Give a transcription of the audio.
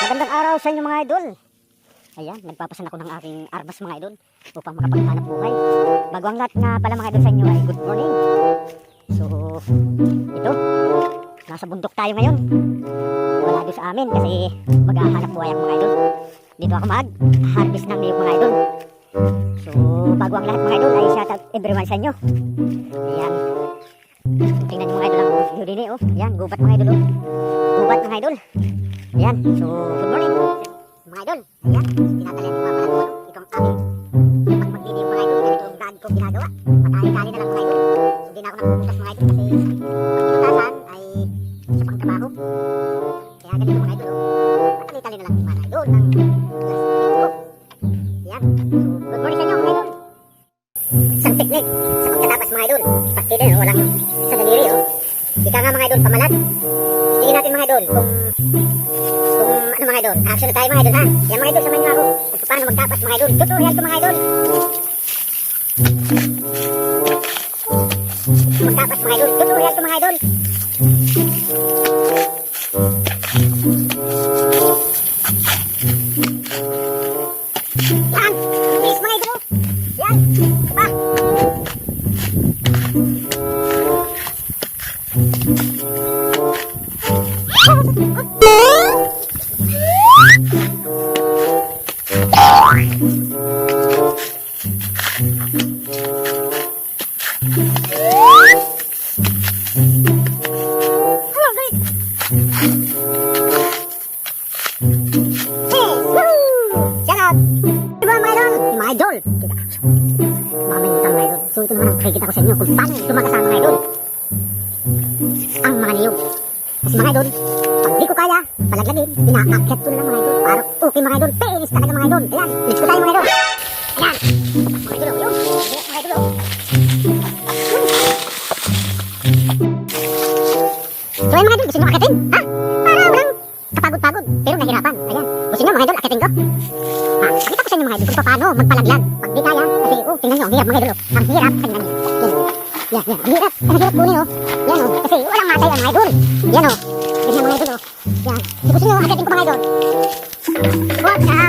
Magandang araw sa inyo mga idol. Ayan, nagpapasan ako ng aking armas mga idol upang makapaghanap buhay. Bago ang lahat nga pala mga idol sa inyo ay good morning. So, ito, nasa bundok tayo ngayon. Wala doon sa amin kasi maghahanap buhay ako mga idol. Dito ako mag-harvest ng niyog mga idol. So, bago ang lahat mga idol ay shout out everyone sa inyo. Ayan. Tingnan niyo mga idol ang view din eh, oh. Ayan, gubat mga idol oh. Gubat mga idol. Ayan, so good morning mga idol. Ayan, tinatalian ko pala kung itong aking pag magdidiyo mga idol. Ganito ang daan ko ginagawa. Patali-tali na lang mga idol. Hindi na ako nagpupuntas mga idol kasi pag pinutasan ay sa pangtrabaho. Kaya ganito mga idol. oh. Patali-tali na lang mga idol ng alas 5. Ayan, so good morning sa inyo mga idol. Isang teknik sa pagkatapas mga idol. Partida, no? walang sa daliri. Oh. Ika nga mga idol, pamalat. Tingin natin mga idol kung mga idol. Action tayo mga idol ha. Yan mga idol, samahan niyo ako kung paano magtapas mga idol. Tutorial to mga idol. Magtapas mga idol. Tutorial to mga idol. Yan. Mga idol. Yan. Diba mga idol? Ito naman ang nakikita ko sa inyo kung paano tumagasama mga idol. Ang mga niyog. Kasi mga idol, pag di ko kaya, palaglagin, inaakyat ko na lang mga idol. Para okay mga idol, penis talaga mga idol. Ayan, let's go tayo mga idol. So ayun mga idol, gusto nyo akitin? Ha? Para walang kapagod-pagod, pero nahirapan. Ayan. Gusto nyo mga idol, akitin ko? Ha? Pakita ko sa inyo mga idol kung paano magpalaglag. Pag di kaya, kasi oh, tingnan nyo, ang hirap mga idol. oh. Ang hirap, tingnan nyo. Yan. Yan. Ang hirap. Ang hirap kunin oh. Yan oh. Kasi walang matay ang mga idol. Yan oh. Yan mga idol oh. Yan. Gusto nyo, akitin ko mga idol. Huwag na